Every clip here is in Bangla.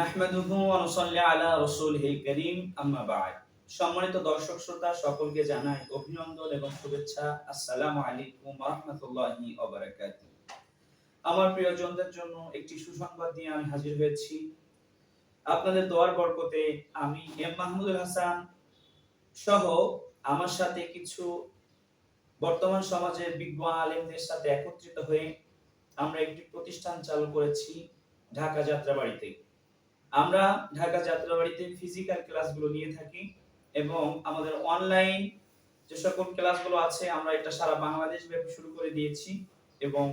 নাহমাদুহু ওয়া নুসাল্লি আলা রাসূলিহিল কারীম, আম্মা বা'দ। সম্মানিত দর্শক শ্রোতা, সকলকে জানাই অভিনন্দন এবং শুভেচ্ছা। আসসালামু আলাইকুম ওয়া রাহমাতুল্লাহি ওয়া বারাকাতুহু। আমার প্রিয়জনদের জন্য একটি সুসংবাদ নিয়ে আমি হাজির হয়েছি। আপনাদের দোয়ার বরকতে আমি এম মাহমুদুল হাসান সহ আমার সাথে কিছু বর্তমান সমাজের বিজ্ঞ আলেমদের সাথে একত্রিত হয়ে আমরা একটি প্রতিষ্ঠান চালু করেছি ঢাকা যাত্রাবাড়িতে। আমরা ঢাকা যাত্রাবাড়িতে ফিজিক্যাল ক্লাসগুলো নিয়ে থাকি এবং আমাদের অনলাইন যে সকল ক্লাসগুলো আছে, আমরা এটা সারা বাংলাদেশ ব্যাপী শুরু করে দিয়েছি এবং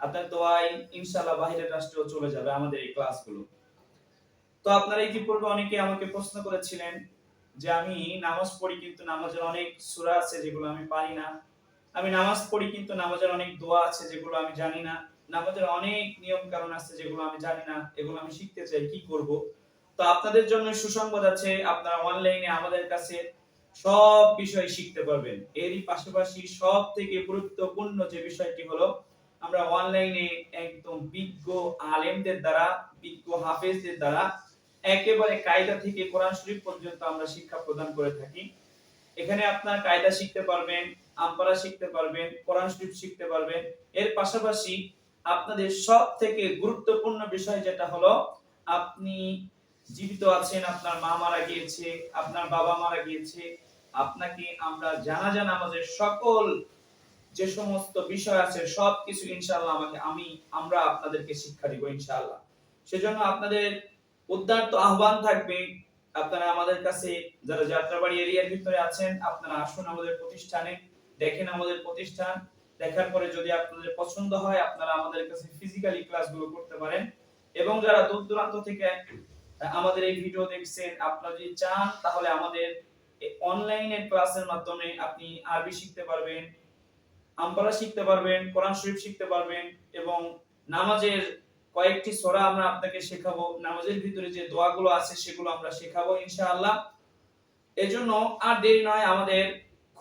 আপনার দোয়াই ইনশাআল্লাহ বাইরের রাষ্ট্রেও চলে যাবে আমাদের এই ক্লাসগুলো তো আপনারা ইতিপূর্বে অনেকে আমাকে প্রশ্ন করেছিলেন যে আমি নামাজ পড়ি কিন্তু নামাজের অনেক সূরা আছে যেগুলো আমি পারি না। আমি নামাজ পড়ি কিন্তু নামাজের অনেক দোয়া আছে যেগুলো আমি জানি না। নামাজের অনেক নিয়ম কারণ আছে যেগুলো আমি জানি না, এগুলো আমি শিখতে চাই, কি করব? তো আপনাদের জন্য সুসংবাদ আছে, আপনারা অনলাইনে আমাদের কাছে সব বিষয় শিখতে পারবেন। এরই পাশাপাশি সব থেকে গুরুত্বপূর্ণ যে বিষয়টি হলো, আমরা অনলাইনে একদম বিজ্ঞ আলেমদের দ্বারা, বিজ্ঞ হাফেজদের দ্বারা একেবারে কায়দা থেকে কোরআন শরীফ পর্যন্ত আমরা শিক্ষা প্রদান করে থাকি। এখানে আপনার কায়দা শিখতে পারবেন, আমপারা শিখতে পারবেন, কোরআন শরীফ শিখতে পারবেন। এর পাশাপাশি আপনাদের সব থেকে গুরুত্বপূর্ণ বিষয় যেটা হলো, আপনি জীবিত আছেন, আপনার মা মারা গিয়েছে, আপনার বাবা মারা গিয়েছে, আপনাকে আমরা জানাজা নামাজের সকল যে সমস্ত বিষয় আছে সব কিছু ইনশাআল্লাহ আমাকে, আমি, আমরা আপনাদেরকে শিক্ষা দিব ইনশাআল্লাহ। সেজন্য আপনাদের উদ্দার্ত আহ্বান থাকবে, আপনারা আমাদের কাছে যারা যাত্রাবাড়ি এরিয়ার ভিতরে আছেন, আপনারা আসুন আমাদের প্রতিষ্ঠানে, দেখেন আমাদের প্রতিষ্ঠান দেখার পরে যদি আপনাদের পছন্দ হয়, আপনারা আমাদের কাছে ফিজিক্যালি ক্লাসগুলো করতে পারেন। এবং যারা দূর দূরান্ত থেকে আমাদের এই ভিডিও দেখছেন, আপনারা যদি চান, তাহলে আমাদের অনলাইনের ক্লাসের মাধ্যমে আপনি আরবি শিখতে পারবেন, আমপারা শিখতে পারবেন, কোরআন শরীফ শিখতে পারবেন, এবং নামাজের কয়েকটি সূরা আমরা আপনাকে শেখাবো। নামাজের ভিতরে যে দোয়াগুলো আছে, সেগুলো আমরা শেখাবো ইনশাআল্লাহ। এজন্য আর দেরি নয়, আমাদের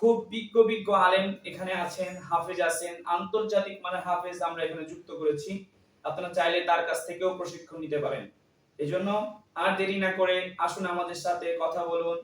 খুব বিজ্ঞ বিজ্ঞ আলেম এখানে আছেন, হাফেজ আছেন। আন্তর্জাতিক মানে হাফেজ আমরা এখানে যুক্ত করেছি। আপনারা চাইলে তার কাছ থেকেও প্রশিক্ষণ নিতে পারেন। এজন্য আর দেরি না করে আসুন আমাদের সাথে কথা বলুন।